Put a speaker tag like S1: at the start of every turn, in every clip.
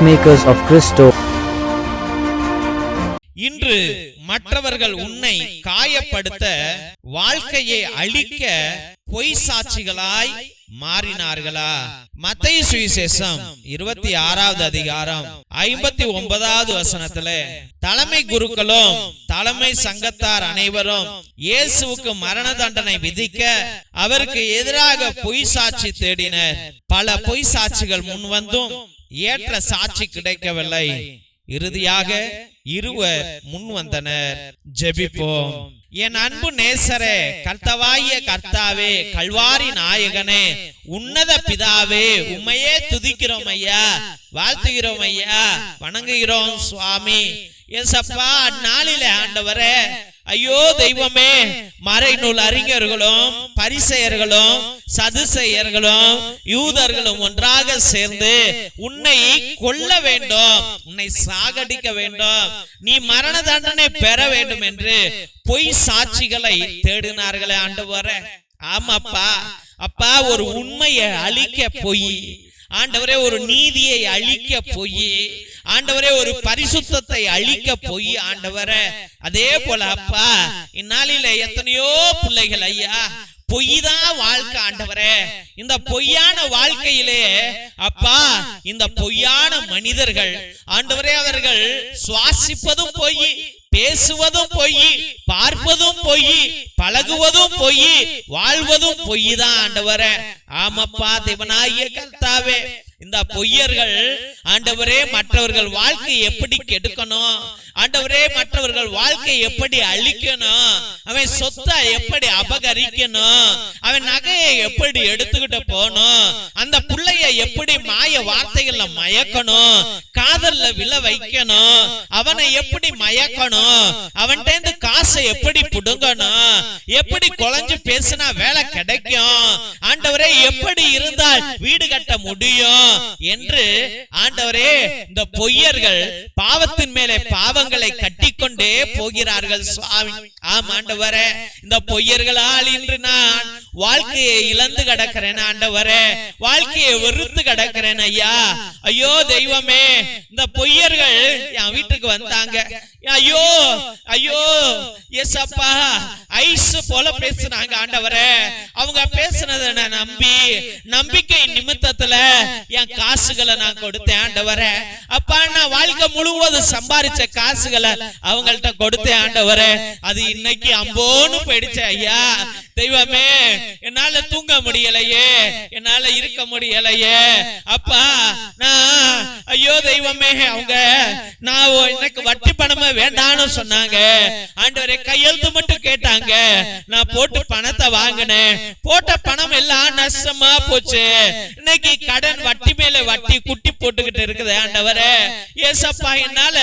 S1: peacemakers of Christo.
S2: இன்று மற்றவர்கள் உன்னை காயப்படுத்த வாழ்க்கையை அழிக்க பொய் சாட்சிகளாய் மாறினார்களா மத்திய சுவிசேஷம் இருபத்தி ஆறாவது அதிகாரம் ஐம்பத்தி ஒன்பதாவது வசனத்துல தலைமை குருக்களும் தலைமை சங்கத்தார் அனைவரும் இயேசுவுக்கு மரண தண்டனை விதிக்க அவருக்கு எதிராக பொய் சாட்சி தேடினர் பல பொய் சாட்சிகள் முன்வந்தும் ஏற்ற சாட்சி கிடைக்கவில்லை. இறுதியாக இருவர் முன் வந்தனர். ஜெபிப்போம். என் அன்பு நேசரே கர்த்தவாய கர்த்தாவே கல்வாரி நாயகனே உன்னத பிதாவே உண்மையே துதிக்கிறோம் ஐயா வாழ்த்துகிறோம் ஐயா வணங்குகிறோம் சுவாமி. ஏசப்பா அந்நாளில ஆண்டவரே ஐயோ தெய்வமே மறைநூல் அறிஞர்களும் பரிசெயர்களும் சதுசெயர்களும் யூதர்களும் ஒன்றாக சேர்ந்து உன்னை கொல்ல வேண்டும் உன்னை சாகடிக்க வேண்டும். நீ மரண தண்டனை பெற வேண்டும் என்று பொய் சாட்சிகளை தேடினார்களே ஆண்டவரே. ஆமாப்பா. அப்பா ஒரு உண்மையை அழிக்க பொய். ஆண்டவரே ஒரு நீதியை அழிக்க பொய். ஆண்டவரே ஒரு பரிசுத்தத்தை அழிக்க பொய் ஆண்டவரே. அதே போல அப்பா இந்நாளில எத்தனையோ பிள்ளைகள் ஐயா பொய் தான் வாழ்க்கை ஆண்டவரே. இந்த பொய்யான வாழ்க்கையிலே அப்பா இந்த பொய்யான மனிதர்கள் ஆண்டவரே அவர்கள் சுவாசிப்பதும் பொய் பேசுவதும் பொய் பார்ப்பதும் பொய் பழகுவதும் பொய் வாழ்வதும் பொய் தான் ஆண்டவரே. ஆமப்பா தேவனாய கர்த்தாவே இந்த பொய்யர்கள் ஆண்டவரே மற்றவர்கள் வாழ்க்கை எப்படி கெடுக்கணும்? ஆண்டவரே மற்றவர்கள் வாழ்க்கை எப்படி அழிக்கணும்? அவன் சொத்தை எப்படி அபகரிக்கணும்? அவன் நகையை எப்படி எடுத்துக்கிட்டு போகணும்? அந்த புள்ளைய எப்படி மாய வார்த்தைகள்ல மயக்கணும்? காதல்ல விழ வைக்கணும்? அவனை எப்படி மயக்கணும்? அவன்கிட்ட இருந்து காசை எப்படி புடுங்கணும்? எப்படி குழஞ்சு பேசினா வேலை கிடைக்கும்? ஆண்டவரே எப்படி இருந்தால் வீடு கட்ட முடியும் என்று ஆண்டவரே இந்த பொய்யர்கள் பாவத்தின் மேலே பாவங்களை கட்டிக்கொண்டே போகிறார்கள் சுவாமி. ஆம் ஆண்டவரே இந்த பொய்யர்களால் இன்று நான் வாழ்க்கையை இழந்து கிடக்கிறேன் ஆண்டவரே. வாழ்க்கையை வெறுத்து கிடக்கிறேன் ஐயா. ஐயோ தெய்வமே இந்த பொய்யர்கள் என் வீட்டுக்கு வந்தாங்க. ஐயோ ஐயோ ஏசப்பா ஐஸ் போல பேசுனாங்க ஆண்டவரே. அவங்க பேசுனதை நான் நம்பி நம்பிக்கை நிமித்தத்துல என் காசுகளை நான் கொடுத்தேன் ஆண்டவரே. அப்பா நான் வாழ்க்கை முழுவதும் சம்பாரிச்ச காசுகளை அவங்கள்ட்ட கொடுத்தேன் ஆண்டவரே. அது இன்னைக்கு அம்போன்னு போயிடுச்சு ஐயா. தெய்வமே என்னால தூங்க முடியலையே என்னால இருக்க முடியலையே. அப்பா நான் ஐயோ தெய்வமே அவங்க நான் எனக்கு வட்டி பணமே வேண்டாம்னு சொன்னாங்க. ஆண்டவரே கையெழுத்து மட்டும் கேட்டாங்க. நான் போட்டு பணத்தை வாங்கினேன். போட்ட பணம் எல்லாம் நஷ்டமா போச்சு. இன்னைக்கு கடன் வட்டி மேல வட்டி குட்டி போட்டுக்கிட்டு இருக்குது ஆண்டவரே. ஏசப்பா என்னால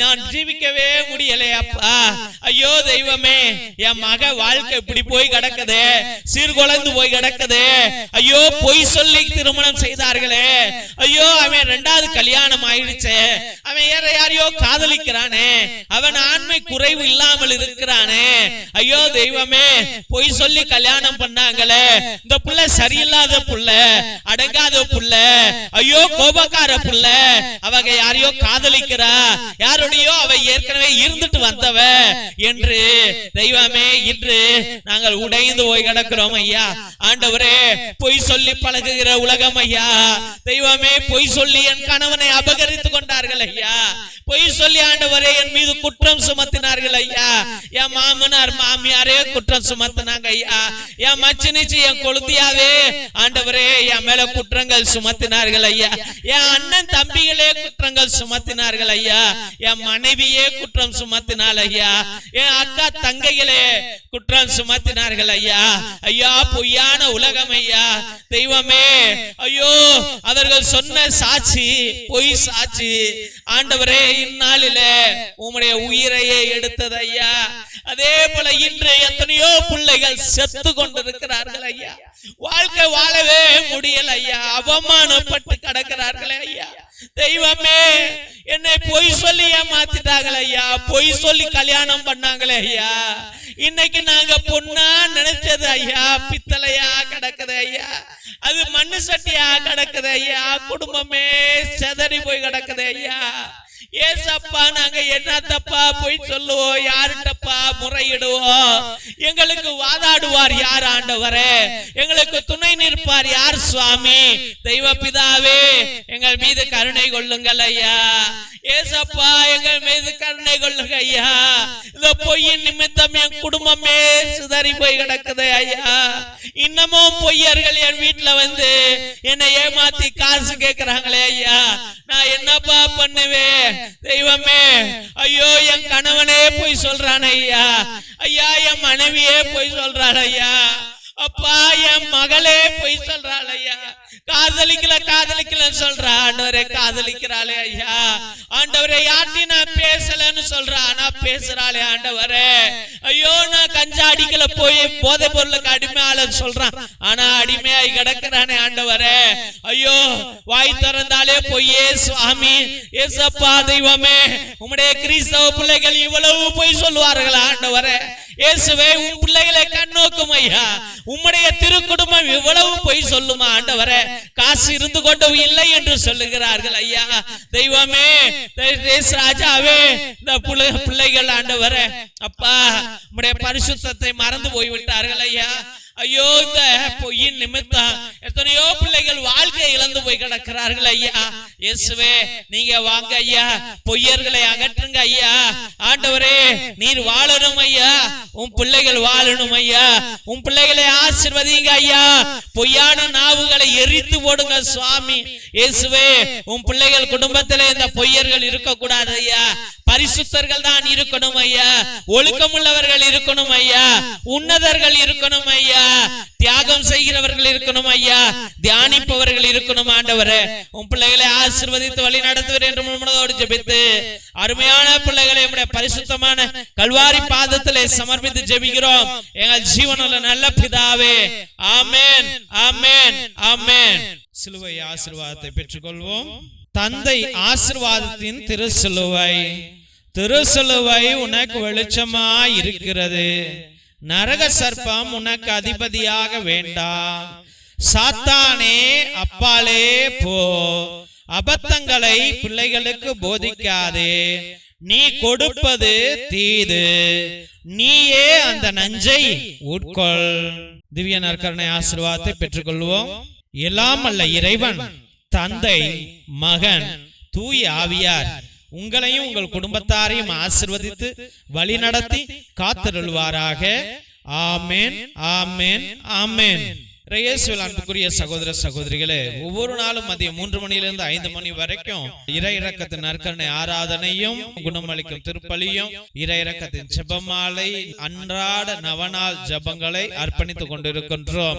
S2: நான் ஜீவிக்கவே முடியலையாப்பா ஐயோ தெய்வமே என் மக வாழ்க்கை இப்படி போய் கிடக்குது. சீர்குலைந்து போய் கிடக்குது. ஐயோ பொய் சொல்லி திருமணம் செய்தார்களே. ஐயோ அவன் ரெண்டாவது கல்யாணம் ஆயிடுச்சு. அவன் வேற யாரையோ காதலிக்கிறானே. அவன் ஆண்மை குறைவு இல்லாமல் இருக்கிறானே. ஐயோ தெய்வமே பொய் சொல்லி கல்யாணம் பண்ணாங்களே. இந்த புள்ள சரியில்லாத புள்ள அடங்காத புள்ள. ஐயோ கோபக்கார புள்ள. அவங்க யாரையோ காதலிக்கிறா. யாரோடையோ அவ ஏற்கனவே இருந்துட்டு வந்தவ. என்று தெய்வமே இன்று நாங்கள் உடைந்து போய் கிடக்கிறோம். ஐயா ஆண்டவரே பொய் சொல்லி பழகுகிற உலகம் ஐயா தெய்வமே பொய் சொல்லி என் கணவனை அபகரித்து கொண்டார்கள் ஐயா பொய் சொல்லி ஆண்டவரே என் மீது குற்றம் சுமத்தினார்கள் ஐயா. என் மாமனார் மாமியாரே குற்றம் சுமத்தினாங்க ஐயா. என் மச்சினிச்சு என் கொளுத்தியாவே ஆண்டவரே என் மேல குற்றங்கள் சுமத்தினார்கள் ஐயா. என் அண்ணன் தம்பிகளே குற்றங்கள் சுமத்தினார்கள் ஐயா. என் மனைவியே குற்றம் சுமத்தினால் ஐயா. என் அக்கா தங்கைகளே குற்றம் சுமத்தினார்கள் ஐயா. ஐயா பொய்யான உலகம் ஐயா. தெய்வமே ஐயோ அவர்கள் சொன்ன சாட்சி பொய் சாட்சி. ஆண்டவரே இந்நாளிலே உம்முடைய உயிரையே எடுத்தது ஐயா அதே போல இன்று எத்தனையோ பிள்ளைகள் செத்து கொண்டிருக்கிறார்கள் ஐயா. வாழ்க்கை வாழவே முடியல ஐயா. அவமானப்பட்டு கிடக்கிறார்களே ஐயா. தெய்வமே என்னை பொய் சொல்லி ஏமாத்திட்டாங்களே ஐயா. பொய் சொல்லி கல்யாணம் பண்ணாங்களே ஐயா. இன்னைக்கு நாங்க பொண்ணா நினைச்சது ஐயா. பித்தளையா கிடக்குது ஐயா. அது மண்ணு சட்டியா கிடக்குது ஐயா. குடும்பமே செதறி போய் கிடக்குது ஐயா. ஏசப்பா நாங்க என்ன தப்பா போய் சொல்லுவோம் யாருட்டப்பா முறையிடுவோம் எங்களுக்கு வாதாடுவார் யார் ஆண்டவரே? எங்களுக்கு துணை நிற்பார் யார் சுவாமி? தெய்வ பிதாவே எங்கள் மீது கருணை கொள்ளுங்கள் ஐயா. ஏசப்பா எங்கள் மீது கருணை கொள்ளுங்க ஐயா. இந்த பொய்யின் நிமித்தம் என் குடும்பமே சிதறி போய் கிடக்குது ஐயா. இன்னமும் பொய்யர்கள் என் வீட்டுல வந்து என்னை ஏமாத்தி காசு கேட்கிறாங்களே ஐயா. நான் என்னப்பா பண்ணுவேன்? தெய்வமே ஐயோ என் கணவனே போய் சொல்றான் ஐயா. ஐயா என் மனைவியே போய் சொல்றாள் ஐயா. அப்பா என் மகளே போய் சொல்றாள் ஐயா. காதலிக்கல காதலிக்கல சொல்ற. ஆண்டவரே காதலிக்கிறாளே ஐயா. ஆண்டவரே யார்ட்டி நான் பேசலன்னு சொல்றா. ஆனா பேசுறாளே ஆண்டவரே. ஐயோ நான் கஞ்சா அடிக்கல போய் போதை பொருளுக்கு அடிமையாளன்னு சொல்றான். ஆனா அடிமையாய் கிடக்குறானே ஆண்டவரே. ஐயோ வாய் திறந்தாலே பொய்யே சுவாமி ஏசப்பா தெய்வமே உம்முடைய கிறிஸ்தவ பிள்ளைகள் இவ்வளவு பொய் சொல்லுவார்கள் ஆண்டவரே? இயேசுவே உன் பிள்ளைகளை கண்ணோக்கும் ஐயா. உம்முடைய திருக்குடும்பம் இவ்வளவு பொய் சொல்லுமா ஆண்டவர? காசு இருந்து கொண்டும் இல்லை என்று சொல்லுகிறார்கள் ஐயா. தெய்வமே ராஜாவே இந்த பிள்ளைகள் ஆண்டவர. அப்பா உம்முடைய பரிசுத்தத்தை மறந்து போய்விட்டார்கள் ஐயா. ஐயோ இந்த பொய்யின் நிமித்தம் எத்தனையோ பிள்ளைகள் வாழ்க்கை இழந்து போய் கிடக்கிறார்கள் ஐயா. இயேசுவே நீங்க வாங்க ஐயா. பொய்யர்களை அகற்றுங்க ஐயா. ஆண்டவரே நீர் வாழணும் ஐயா. உன் பிள்ளைகள் வாழணும் ஐயா. உன் பிள்ளைகளை ஆசிர்வதிங்க ஐயா. பொய்யான நாவுகளை எரித்து போடுங்க சுவாமி. இயேசுவே உன் பிள்ளைகள் குடும்பத்தில் இந்த பொய்யர்கள் இருக்கக்கூடாது ஐயா. பரிசுத்தர்கள் தான் இருக்கணும் ஐயா. ஒழுக்கமுள்ளவர்கள் இருக்கணும் ஐயா. உன்னதர்கள் இருக்கணும் ஐயா. ஐயா தியாகம் செய்கிறவர்கள் இருக்கணும் ஐயா. தியானிப்பவர்கள் இருக்கணும் ஆண்டவரே. உன் பிள்ளைகளை ஆசிர்வதித்து வழி நடத்துவர் என்று முழுமனதோடு ஜெபித்து அருமையான பிள்ளைகளை நம்முடைய பரிசுத்தமான கல்வாரி பாதத்திலே சமர்ப்பித்து ஜெபிக்கிறோம். எங்கள் ஜீவனில் நல்ல பிதாவே. ஆமேன். ஆமேன். ஆமேன். சிலுவை ஆசிர்வாதத்தை பெற்றுக்கொள்வோம். தந்தை ஆசிர்வாதத்தின் திருசிலுவை திருசிலுவை உனக்கு வெளிச்சமாய் இருக்கிறது நரக சர்ப்பம் உனக்கு அதிபதியாக வேண்டாம் சாத்தானே அப்பாலே போ. அபத்தங்களை பிள்ளைகளுக்கு போதிக்காதே. நீ கொடுப்பது தீது. நீயே அந்த நஞ்சை உட்கொள். திவ்ய நற்கருணை ஆசீர்வாதத்தை பெற்றுக்கொள்வோம். எல்லாம் அல்ல இறைவன் தந்தை மகன் தூய் ஆவியார் உங்களையும் உங்கள் குடும்பத்தாரையும் ஆசிர்வதித்து வழி நடத்தி காத்திருள்வாராக ஆமென் ஆமென் ஆமென் இயேசுவில் அன்புக்குரிய சகோதர சகோதரிகளே ஒவ்வொரு நாளும் மதியம் மூன்று மணியிலிருந்து ஐந்து மணி வரைக்கும் இறை இறக்கத்தின் நற்கரணை ஆராதனையும் குணமளிக்கும் திருப்பலியும் இறை இறக்கத்தின் ஜெபமாலை அன்றாட நவநாள் ஜெபங்களை அர்ப்பணித்துக் கொண்டிருக்கின்றோம்.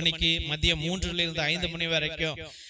S2: மணிக்கு மதியம் மூன்றுல இருந்து ஐந்து மணி வரைக்கும்.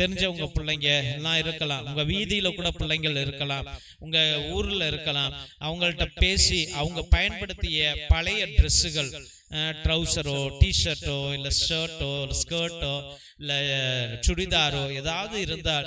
S2: தெரிஞ்சவங்க பிள்ளைங்க எல்லாம் இருக்கலாம். உங்க வீதியில கூட பிள்ளைங்கள் இருக்கலாம். உங்க ஊர்ல இருக்கலாம். அவங்கள்ட்ட பேசி அவங்க பயன்படுத்திய பழைய ட்ரெஸ்ஸுகள் ட்ரௌசரோ டிஷர்ட்டோ இல்ல ஷர்ட்டோ ஸ்கர்ட்டோ இல்ல சுடிதாரோ ஏதாவது இருந்தால்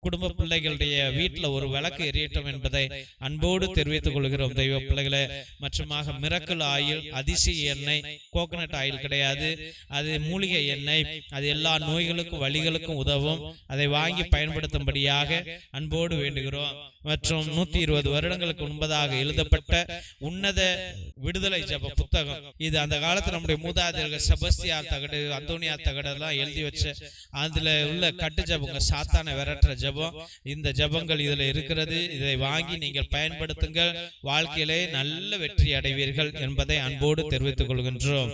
S2: குடும்ப பிள்ளைகளுடைய வீட்டில் ஒரு விளக்கு எரியட்டும் என்பதை அன்போடு தெரிவித்துக் கொள்கிறோம். தெய்வ பிள்ளைகளே மற்றுமாக மிரக்கல் ஆயில் அதிசய எண்ணெய் கோகனட் ஆயில் கிடையாது. அது மூலிகை எண்ணெய். அது எல்லா நோய்களுக்கும் வழிகளுக்கும் உதவும். அதை வாங்கி பயன்படுத்தும்படியாக அன்போடு வேண்டுகிறோம். மற்றும் நூத்தி இருபது வருடங்களுக்கு முன்பதாக எழுதப்பட்ட உன்னத விடுதலை ஜப புத்தகம். இது அந்த காலத்துல நம்முடைய மூதாதையர்கள் செபஸ்தியார் தகடு அந்தோனியார் தகடு எல்லாம் எழுதி வச்ச அதுல உள்ள கட்டு ஜபங்க சாத்தான விரட்டுற ஜபம். இந்த ஜபங்கள் இதுல இருக்கிறது. இதை வாங்கி நீங்கள் பயன்படுத்துங்கள். வாழ்க்கையிலே நல்ல வெற்றி அடைவீர்கள் என்பதை அன்போடு தெரிவித்துக் கொள்கின்றோம்.